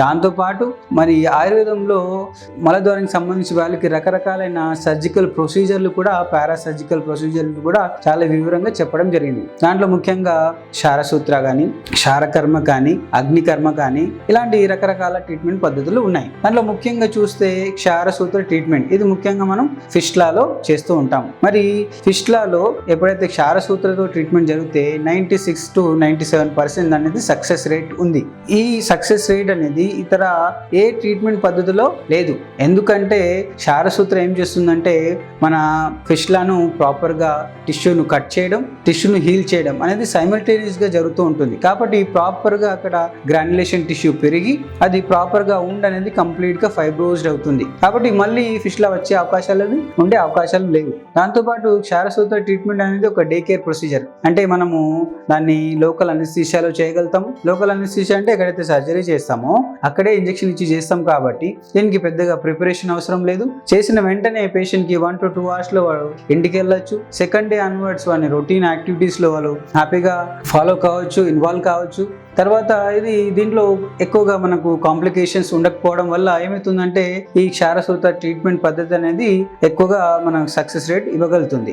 దాంతోపాటు మరి ఆయుర్వేదంలో మలద్వారానికి సంబంధించి వాళ్ళకి రకరకాలైన సర్జికల్ ప్రొసీజర్లు కూడా పారా సర్జికల్ ప్రొసీజర్లు కూడా చాలా వివరంగా చెప్పడం జరిగింది. దాంట్లో ముఖ్యంగా క్షారసూత్ర కానీ క్షారకర్మ కానీ అగ్నికర్మ కానీ ఇలాంటి రకరకాల ట్రీట్మెంట్ పద్ధతులు ఉన్నాయి. దాంట్లో ముఖ్యంగా చూస్తే క్షారసూత్ర ట్రీట్మెంట్ ఇది ముఖ్యంగా మనం ఫిస్ట్లాలో చేస్తూ ఉంటాం. మరి ఫిస్ట్లాలో ఎప్పుడైతే క్షారసూత్రతో ట్రీట్మెంట్ జరిగితే ninety six to ninety seven percent అనేది సక్సెస్ రేట్ ఉంది. ఈ సక్సెస్ రేట్ అనేది ఇతర ఏ ట్రీట్మెంట్ పద్ధతిలో లేదు. ఎందుకంటే క్షారసూత్రం ఏం చేస్తుందంటే మన ఫిష్లను ప్రాపర్గా టిష్యూను కట్ చేయడం టిష్యూను హీల్ చేయడం అనేది సైమల్టేనియస్గా జరుగుతూ ఉంటుంది. కాబట్టి ప్రాపర్గా అక్కడ గ్రాన్యులేషన్ టిష్యూ పెరిగి అది ప్రాపర్గా ఉండ అనేది కంప్లీట్గా ఫైబ్రోజ్డ్ అవుతుంది. కాబట్టి మళ్ళీ ఫిష్లో వచ్చే అవకాశాలు ఉండే అవకాశాలు లేవు. దాంతోపాటు క్షారసూత్ర ట్రీట్మెంట్ అనేది ఒక డే కేర్ ప్రొసీజర్ అంటే మనము దాన్ని లోకల్ అనిస్థిషియాలో చేయగలుగుతాము. లోకల్ అనిస్థిషియా అంటే ఎక్కడైతే సర్జరీ చేస్తామో అక్కడే ఇంజెక్షన్ ఇచ్చి చేస్తాం కాబట్టి దీనికి పెద్దగా ప్రిపరేషన్ అవసరం లేదు. చేసిన వెంటనే పేషెంట్కి వన్ టు టూ అవర్స్లో వాళ్ళు ఇంటికి వెళ్ళొచ్చు. సెకండ్ డే అన్వర్డ్స్ వాడిని రొటీన్ యాక్టివిటీస్లో వాళ్ళు హ్యాపీగా ఫాలో కావచ్చు ఇన్వాల్వ్ కావచ్చు. తర్వాత ఇది దీంట్లో ఎక్కువగా మనకు కాంప్లికేషన్స్ ఉండకపోవడం వల్ల ఏమవుతుందంటే ఈ క్షారసూత ట్రీట్మెంట్ పద్ధతి అనేది ఎక్కువగా మన సక్సెస్ రేట్ ఇవ్వగలుగుతుంది.